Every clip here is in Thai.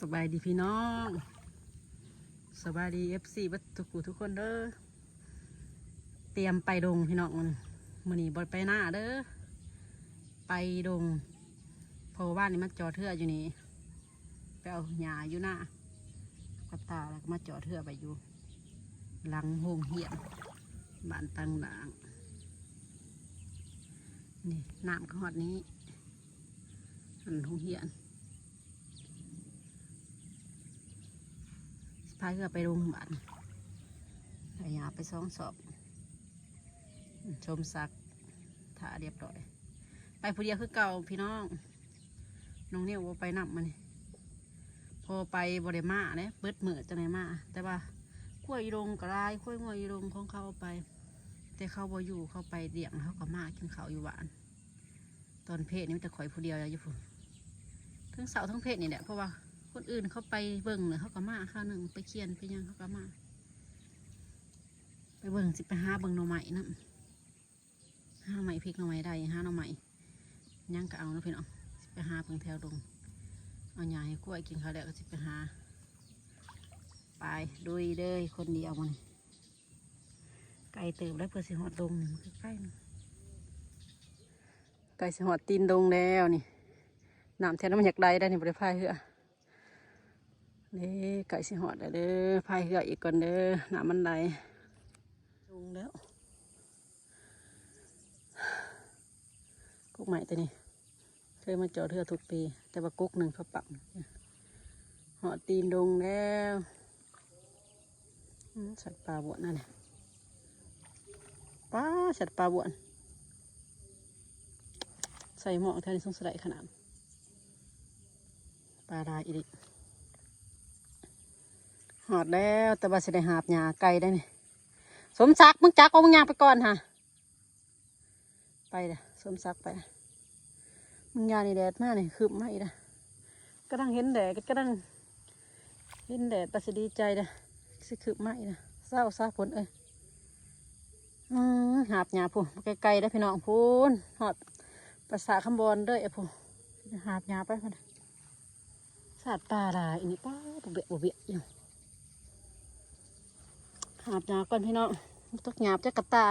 สบายดีพี่น้อง สบายดีเอฟซีบัดทุกูทุกคนเด้อ เตรียมไปดงพี่น้องมันมือนี้บอไปหน้าเด้อ ไปดงเพราะว่าบ้านนี้มันจอดเทืออยู่นี่ไปเอาหญ้าอยู่หน้ากับตาแล้วมาจอดเทือไปอยู่ หลังโฮงเหียมบ้านตังหลางนี่น้ำก็หอดนี้อันโฮงเหียน พาเรือไปโรงพยาบาลพยาไปสองสอบ ชมสักถ่าเรียบร้อย ไปผู้เดียวคือเก่าพี่น้อง น้องเนี่ยว่าไปนับมันพอไปบริมาเนี่ยเบิดเหมือจะไหนมา แต่ว่าขั้วอีรงกระไรขั้วงวยอีรงของเขาไป แต่เขาบ่อยู่เขาไปเดี่ยงเขาก็มากินเขาอยู่หวาน ตอนเพศนี่มันจะข่อยผู้เดียวอยู่พุ่นทั้งเสาทั้งเพศนี่แหละเพราะว่า คนอื่นเขาไปเบิ่งเลยเขาก็มาข้าวหนึ่งไปเคียนไปยังเขาก็มา ไปเบิ่งสิไปหาเบิ่งหน่อไม้นะห้าไม้พริกหน่อไม้ได้ห้าหน่อไม้ยังก็เอานะพี่น้องสิไปหาเบิ่งแถวดงเอาหญ้าให้กล้วยกินเขาแล้วก็สิไปหาไปดุยเด้ยคนเดียวมันไก่เติบแล้วเพื่อสิหอดดงนี่มันใกล้ๆนึงไก่สิหอดตีนดงแล้วนี่น้ำแทนน้ำมันอยากได้ได้นี่บริพายเหือ นี่ไก่สิหอดแล้วเด้อพายเรืออีกก่อนเด้อน้ำมันไหลลงแล้วกุ๊กใหม่ตัวนี้ เคยมาจอดเรือทุกปี แต่ว่ากุ๊กหนึ่งเขาปักหอดตีนดงแล้วอืมสัตว์ป่าบวนนั่นเนี่ยป้าสัตว์ป่าบวนใส่หมอกแทนสงสัยขนาดปลาลายอีก หอดแล้วแต่ว่าสิได้หาบหญ้าไก่ได้นี่สมศักดิ์มึงจักเอามึงยางไปก่อนฮะไปเด้อสมศักดิ์ไปมึงยานี่แดดมากนี่คืบมาอีกนะก็ดังเห็นแดดก็ดังเห็นแดดประสิดีใจเด้อสิคืบมาอีกนะเศร้าซาผลเอ้ยอืมหาบหญ้าพูไกลๆได้พี่น้องพูนหอดภาษาคำบอลด้อไอ้พูหาบหญ้าไปพุ่นสัตว์ป่าหลายอันนี้ป้าบุเบะบุเบะอยู่ หาบหยาก่อนพี่น้องตกหยาบจะกระตา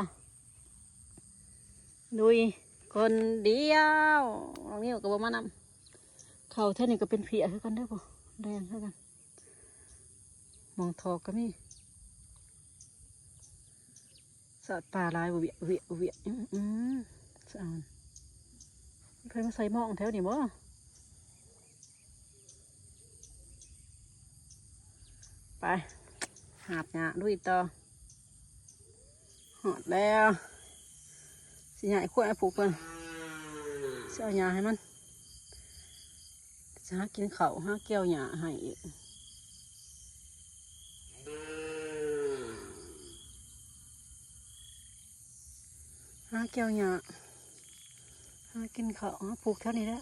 ดุยคนเดียวเอาเงี้ยกับมานำเขาเท่านี้ก็เป็นเพียคือกันได้ป่แดงคือกันมองทอกก็มีสัตว์ป่าลายเวียเวียเวียอื้ออือสะออนเคยมาใส่หมองแถวนี้บ่ไป หาบหยาลุยต่อหอดแล้วสิใหญ่ขั้วให้ผูกเพิ่นสิเอาหยาให้มันจะหากินเขาวหาเกี่ยวหยาให้อีกหาเกี่ยวหยาหากินเขาวหาผูกเท่านี้แหละ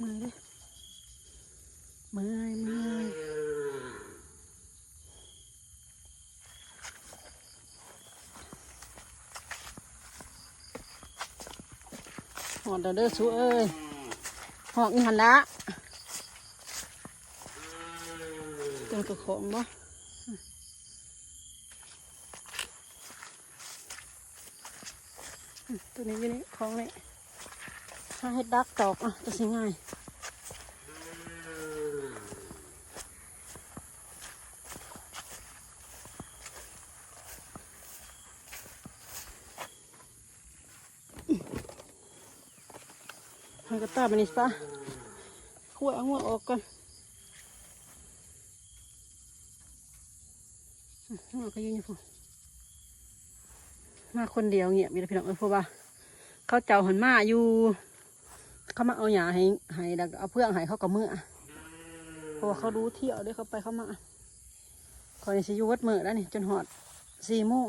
มือเด้ เมื่อยเมื่อยหอดเด้อสูเอ้ยหอกหันละเต็มกระของบ่ตัวนี้อยู่นี่ของนี่ถ้าให้ดักตอกอะจะสิง่าย หากระตาบันนี้ซะขั้วเอาหัวออกก่อนหัวก็ยืนอยู่พอมาคนเดียวเงียบมีแต่พี่น้องเออพราะว่าเขาเจ้าหันมาอยู่ เขามาเอาหยาให้ให้แล้วก็เอาเพื่องให้เขากับมือเพราะว่าเขารู้เที่ยวด้วยเขาไปเขามาคอยสิยู่วัดมือแล้วนี่จนหอดสี่โมง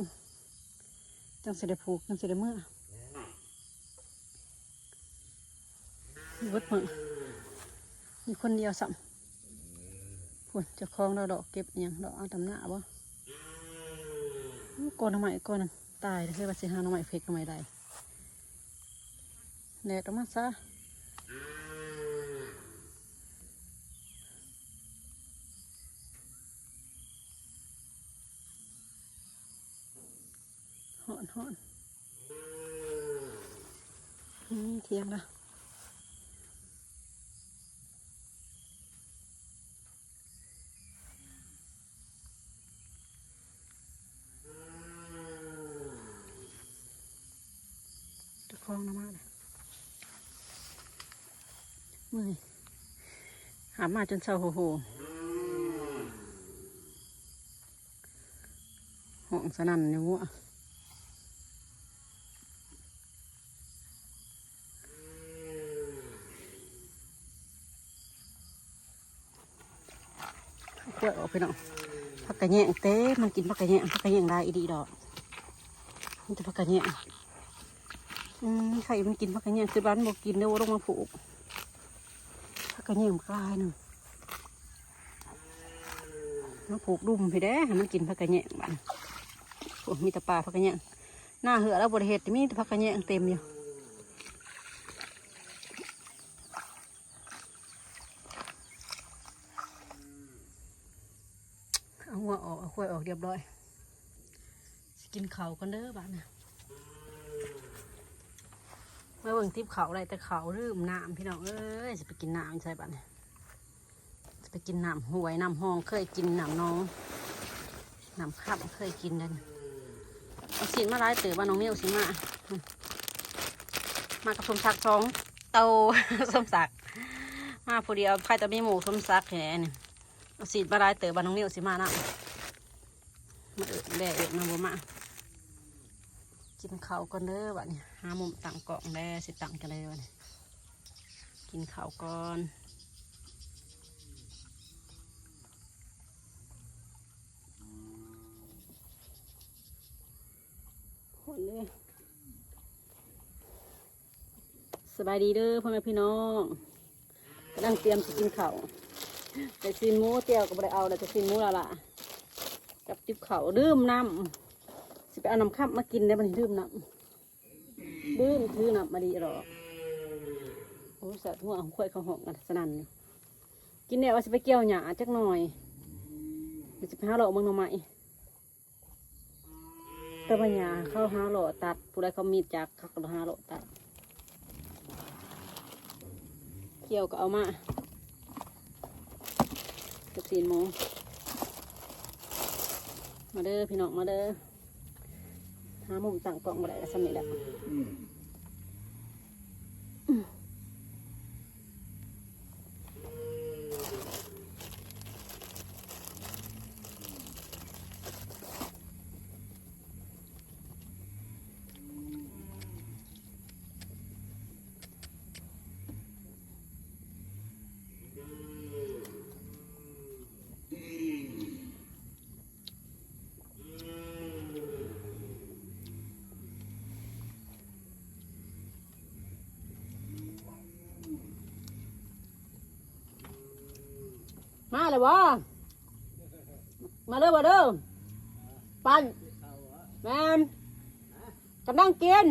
จังเสิได้ผูกจังเสิได้มือ เวิดมือมีคนเดียวสัมผุนจะคลองเราดอกเก็บอย่างดอกเอาตำหน้าบ่ก่อนทำไมก่อนตายเลยบัดสิหาทำไมเพกทำไมได้แนดออกมาซะหอนหอนนี่เทียงละ มื่อยหามาจนเศร้าโหโหห้องสนั่นอยู่วะกล้วยออกไปเนาะผักกระแยงเต้มันกินผักกระแยงผักกระแยงได้อีดีดอกมันจะผักกระแยงอืมใครมันกินผักกระแยงคือบ้านบอกกินเดี๋ยวลงมาผูก ระแยงกลายหนึ่งมาผูกดุมพี่เด้ให้มันกินผักกระแยงบ้านมีแต่ปลาผักกระแยงหน้าเหือแล้วบริเหตุมีแต่ผักกระแยงเต็มอยู่เอาหัวออกเอาข้วยออกเรียบร้อยกินเขากันเด้อบ้านนะเมื่อ เบิ่งทิพเขาอะไรแต่เขาลืมน้ำพี่น้องเอ้ยจะไปกินน้ำใช่บ้านเนี่ยจะไปกินน้ำหวยน้ำห้องเคยกินน้ำน้องน้ำข้ามเคยกินกันเอาสินมาไล่เต๋อว่าน้องเมียวสิมา มากับสมศักดิ์สองโตสมศักดิ์มาพอดีเอาไข่ตะมีหมูสมศักดิ์แค่นี้เอาสีดบาไลายเต๋อบ้าน้องนิ้วสิมานะมาเอิดแบะเอิดมาบ่มา กินข้าวก่อนเด้อบัดนี้หามุมตั้งกล่องแด้สิตั้งกันเลยวันนี้กินข้าวก่อนโหดเลยสบายดีเด้อพ่อแม่พี่น้องกำลังเตรียมสิกินข้าวแต่ซีนหมูเตียวก็บ่ได้เอาแต่ซีนหมูและล่ะกับจิบเขาวดื่มน้ำ ไปเอาน้ำข้ามมากินได้บันดื่มน้ำดื่มถือน้ำมาดีหรอกโอ้สัตว์หัวของข่อยเขาหองกันสนั่นกินเนี่ยว่าสิไปเกี่ยวหญ้าจักหน่อยเดี๋ยวสิไปหาหล่อเมืองหน่อไมต่ปัญญาเข้าหาหล่อตัดผู้ใดเขามีดจากเขาก็หาหล่อตัดเกี่ยวก็เอามากับสีนหมูมาเด้อพี่น้องมาเด้อ หามุมต่างกล่องอะได้ก็สำเร็จแล้ว มาเลยวะมาเด้อมาเด้อปันแมนกำลังกิน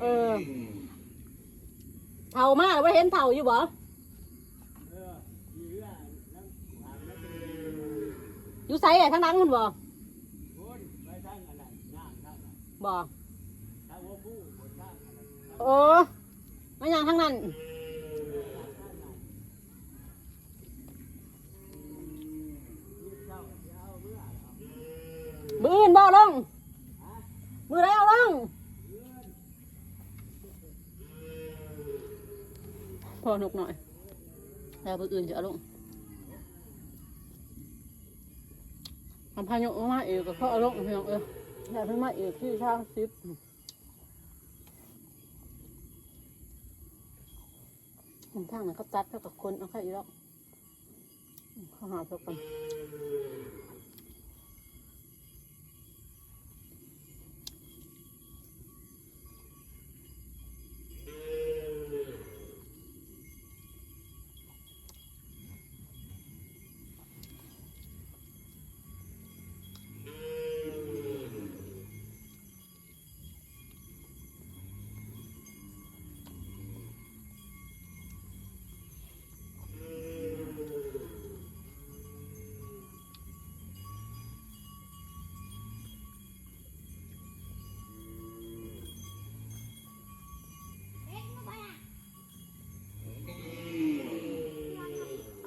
เออเท่ามาแล้วว่าเห็นเท่าอยู่บ่อยู่ใส่อะทั้งนั้นคุณบ่บ่โอ้มาอย่างทั้งนั้น มืออื่นบ่ลง มือไรเอาลงพอหนุกหน่อย แล้วมืออื่นจะเอาลงทำพายุมาเอวกับเขาเอาลงพี่น้องเอออยากให้มาเอวที่ช่างซิปมันทางนั้นเขาจัดเท่ากับคนเอาแค่อีกแล้วเขาหาเท่ากัน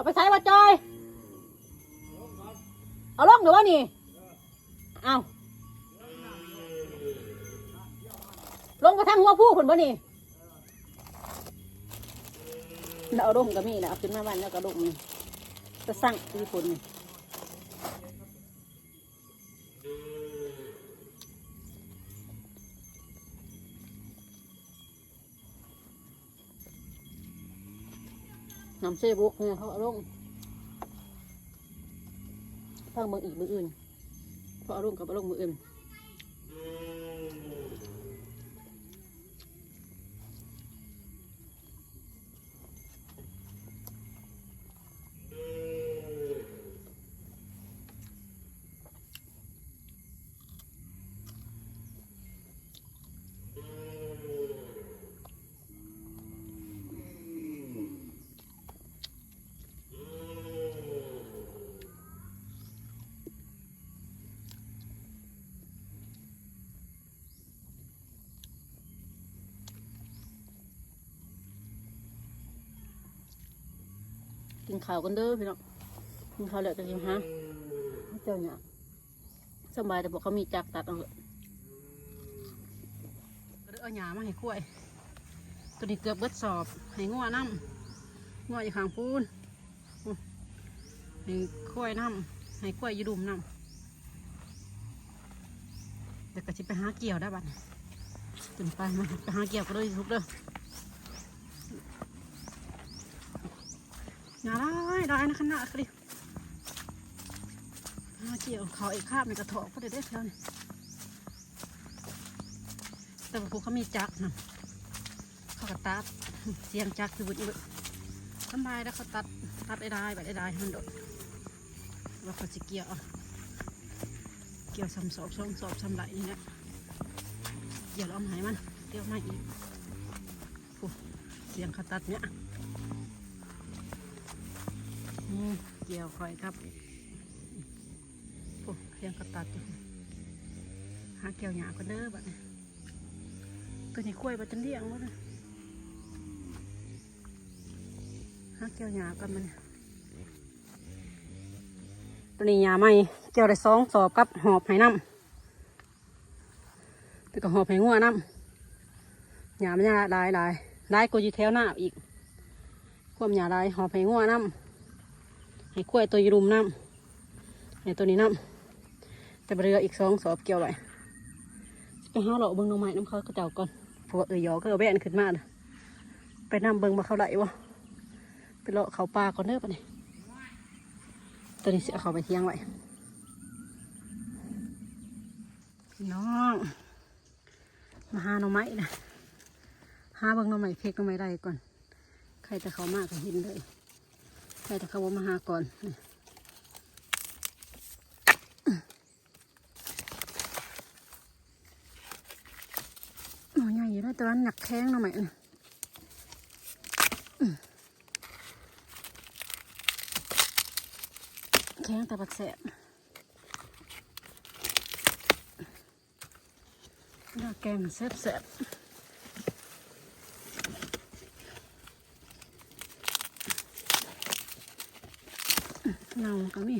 เอาไปใช้ว่าจอย เอาลงหรือว่านี่ เอาลงกระทั่งหัวผู้คนบ่นี่แล้วเอาลงก็มีนะเอาขึ้นมาบ้านแล้วก็ลงนี่จะสั่งที่คนนี่ำเซบุกเนี่ยเขาเอาลงฟังเบิ่งอีกมืออื่นเพราะเอาลงกับเอาลงมืออื่น กินข้าวกันเด้อพี่น้องกินข้าวแล้วจะกินฮะเจ้าเนี่ยสบายแต่บอกเขามีจักตัดเอาเถอะเอาหยามาให้กล้วย ตัวนี้เกือบเบิดสอบให้งัวน้ำงัวอยู่ข้างปูนให้กล้วยน้ำให้กล้วยอยูดุมน้ำเดี๋ยวก็จะไปหาเกี่ยวได้บัดนี้จนไปมาไปหาเกี่ยวก็เลยทุกเด้อ อย่าได้ได้นะขนาดดิมาเกี่ยวเขาอีกคาบในกระถอกก็ได้ได้แล้วนี่แต่พวกเขามีจักนะเขาก็ตัดเสียงจักคือบุญอีกทำไมแล้วเขาตัดตัดได้ได้แบบได้ได้มันโดดแล้วเขาจะเกี่ยวเกี่ยวซ้ำสอบซ้ำสอบซ้ำไหลนี่แหละเกี่ยวแล้วเอาไหมมันเกี่ยวมาอีกเสียงเขาตัดเนี่ย เกี่ยวคอยครับโอ้เพียงกระตัดอยู่หาเกี่ยวหยาก็เด้อบัดนี้ตัวนี้กล้วยบัดจันเลี้ยงวะนะหาเกี่ยวหยากันมันตัวนี้หยาใหม่เกี่ยวได้สองสอบกับหอบไหน้ำแล้วก็หอบไหงัวน้ำหยามันหยาลายลายลายกว่าอยู่แถวหน้าอีกความหยาลายหอบไหงัวน้ำ ให้กล้วยตัวยูรุมน้ำให้ตัวนี้น้ำแต่เรืออีกสองสอบเกี่ยวไว้ไปหาเลาะเบิ้งน้องไม้น้ำเขากระเจ้าก่อนเพราะว่าเออยอก็เอาแบนขึ้นมาน่ะไปนำเบิ้งมาเขาไหลวะไปเลาะเขาปลาก่อนเด้อปะนี่ตัวนี้เสียเขาไปเที่ยงไว้น้องมาหาหน่อไม้นะหาเบิ้งหน่อไม้เพกหน่อไม้ได้ก่อน ใครจะเขามากก็เห็นเลย ใครจะเข้ามาหาก่อนหน่อยใหญ่อยู่นะแต่ว่าหนักแข้งหน่อไหมแข้งแต่บักแสบน่าแกงแซ่บแสบๆเน่า ก็มี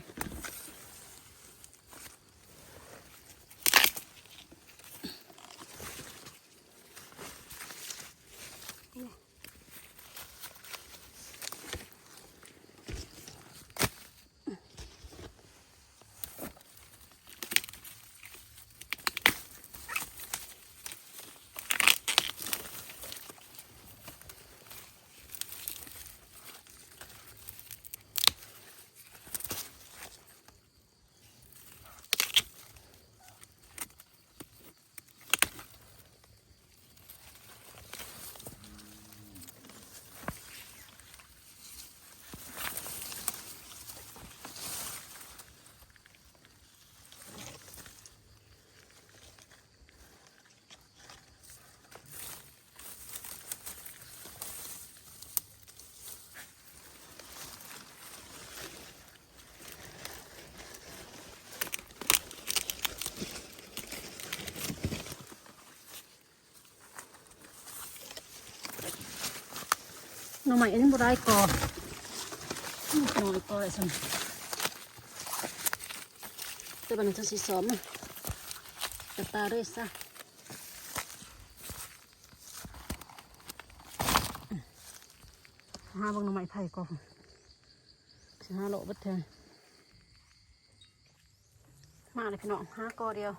หน่อไม้อันนี้บ่ได้ก่อน้อยก็เลยสมแต่บันจะสีสอมอะตาด้วยซะหาบางหน่อไม้ไผ่ก่อนสิหาโลบัดเทนมาเลยพี่น้องห้ากอเดียว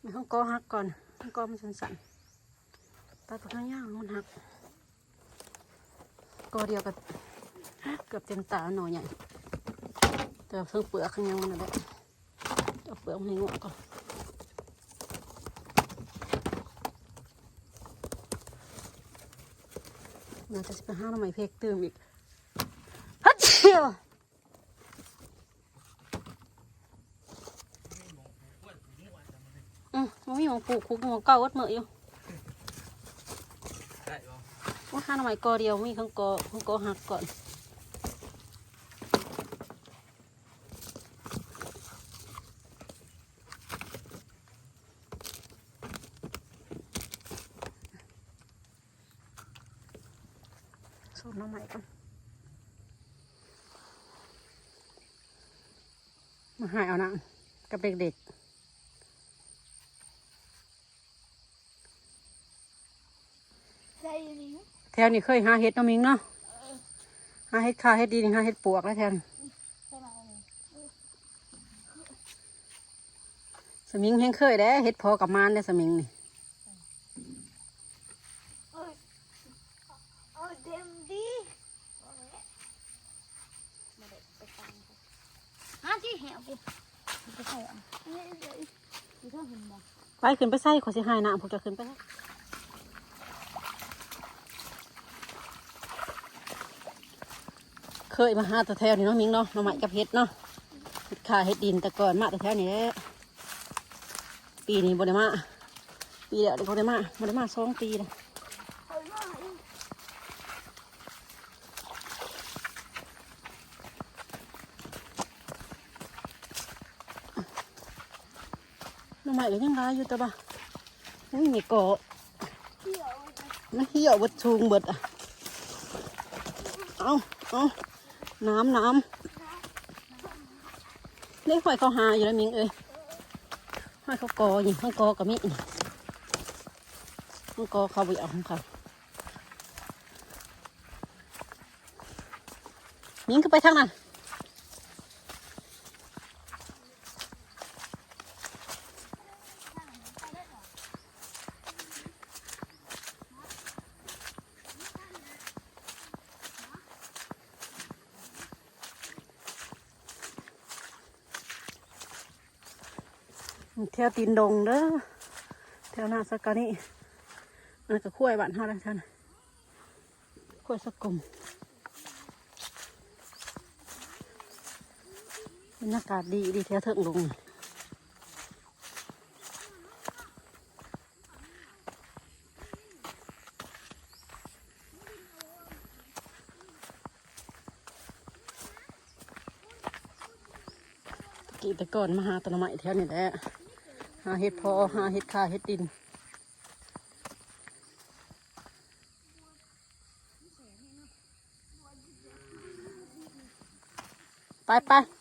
ไม่ต้องกอหักก่อนต้องกอมันสั่นๆตัดตัวข้างย่างมันหัก กอเดียวกับเกือบเต็มตาหน่อยใหญ่แต่เพิ่งเปลือกข้างยังมันแหละเอาเปลือกมันให้งอกก่อนน่าจะสิไปห้าหน่อไม้เพกตื่มอีกฮัจเชียวอืมมันมีหมองปลูกคุกหมองเก่าวัดเมื่ออยู่ ได้บ่ ว่า ห้าหน่อไม้กอเดียวมีข้างกอข้างกอหักก่อนสูตรน้องใหม่ก่อนมาหายเอานะกับเด็กใส่ลิ้น ๆ แถวนี้เคยหาเห็ดน้องมิงเนาะหาเห็ดคาเห็ดดีนี่หาเห็ดปวกแล้วแทนใส่มาเลยสมิงแห้งเคยได้เห็ดพอกับมานได้สมิงนี่โอ้ยโอ้ยเต็มดีฮะที่เหี่ยวกูไปใส่อะนี่เดี๋ยวอีกเท่าเห็นบ่ไปขึ้นไปใส่ขอสิหายน้ำผมจะขึ้นไปให้ เคยมาหาต่แถวนี้เนาะมิงเนาะหน้องใหม่กับเห็ดเนาะเห็ดคาเห็ดดินแต่ก่อนมาต่แถวนี้แหละปีนี้บ่ได้มาปีเดียวบ่ได้มาบ่ได้มาสองปีแล้วเฮ้ยน้องใหม่ก็ยังร้ายอยู่แต่บ่าอุ้ยมีเกาะมันเหี่ยวบดชูงบดอะ เอาเอา น้ำน้ำเล็กหอยเขาหาอยู่แล้วมิงเอ้ยหอยเขากออยู่ข้ากอกับมินี่ข้างกอเขาไปเอาของเขามิงก็ไปทางนั้น แถวตีนดงเด้อแถวหน้าสกกะนี่มันก็คุ้ยบ้านเฮาแล้วท่านคุ้ยสกกลมบรรยากาศดีดีแถวเถิงลงนี่ตะกี้แต่ก่อนมาหาต้นไม้แถวนี้แหละ หาเห็ดพอหาเห็ดคาเห็ดดินไปไป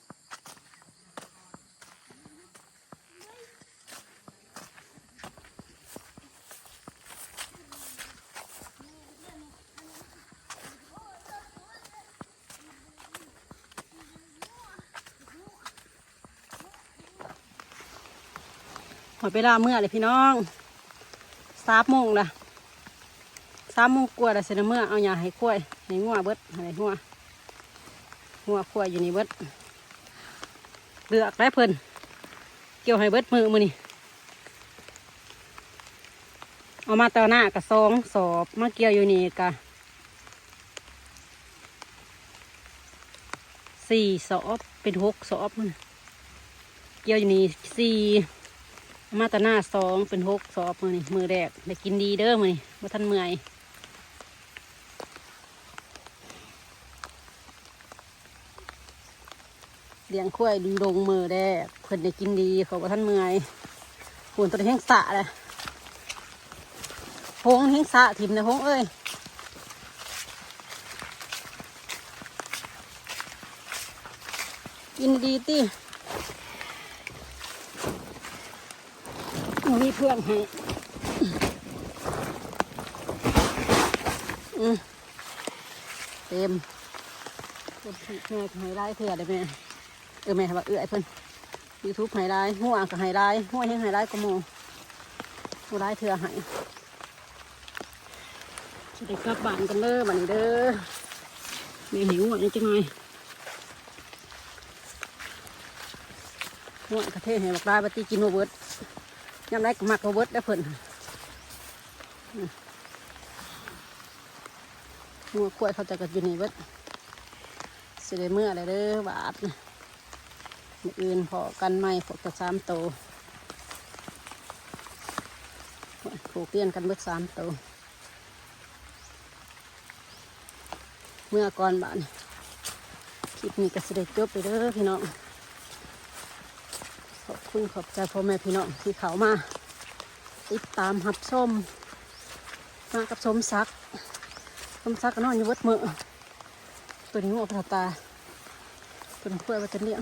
หอยไปลาเมื่อเลยพี่น้องสามโมงละสามโมงกว่าแล้วเสร็จแล้วเมื่อเอาหยาให้กล้วยให้งัวเบิดให้งัวหัวขวายอยู่นี่เบิดเลือกได้เพิ่นเกี่ยวให้เบิดมือมือนี่เอามาตอหน้ากะซองสอบมาเกี่ยวอยู่นี่กะสี่สอบเป็นหกสอบมันเกี่ยวอยู่นี่สี่ มาตอนหน้าสองเป็นหกสอบมือนี่มือแรกได้กินดีเด้อมือนี่ว่าท่านเมื่อยเลี้ยงควายดีลงมือแด้เพิ่นได้กินดีเขาบ่ท่านเมื่อยหุ่นตัวแห้งสะเลยพงแห้งสะถิ่มนะพงเอ้ยกินดีติ มีเพื่อนให้อืมเต็มแม่ก็ให้ได้เถื่อได้ไหมเออแม่ว่าเอื้อยเพิ่อนยูทูบให้ได้หัวก็ให้ได้หัวยังให้ได้ก็โมหัวได้เถื่อให้จะได้กลับบ้านกันเด้อบัดนี้เด้อแม่หิวอะจังไงหัวกระเทศให้บักได้บัดตีกินโนเบิร์ด ยำไรก็มักโนเบิดได้เพิ่นอืมหัวกล้วยเขาจะกัดอยู่นี่เบิดสิได้เมื่ออะไรเด้อบาทอื่นพอกันไม่พวกจะสามโตผูกเปลี่ยนกันเบิดสามโตเมื่อก่อนบาทนี่คลิปนี้ก็สิได้จบไปเด้อพี่น้อง คุณขอบใจพ่อแม่พี่น้องที่เขามา ติดตามหับส้ม มากับสมศักสมศักก็นอนอยู่เบิดมือตัวนี้หัวพระตาตัวนี้เพื่อว่าจะเลี้ยง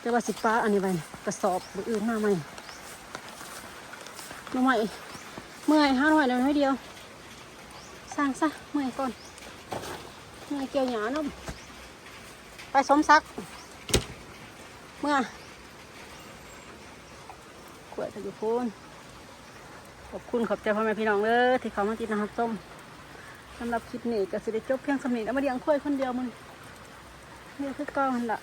แต่ว่าสิป้าอันนี้ไปกระสอบหรืออื่นมาใหม่มาใหม่เมื่อยห้าหน่อยเดียวน้อยเดียวสร้างซะเมื่อยก่อนเมื่อยเกี่ยวหยาเนาะไปสมซัก เมื่อขวดตะยุพูนขอบคุณขอบใจพ่อแม่พี่น้องเลยที่เขามาติดนะครับส้มสำหรับคลิปนี้ก็สิได้จบเพียงสำเนีแล้วมาเลี้ยงควยคนเดียวมึงเนี่ยคือก้าหันละ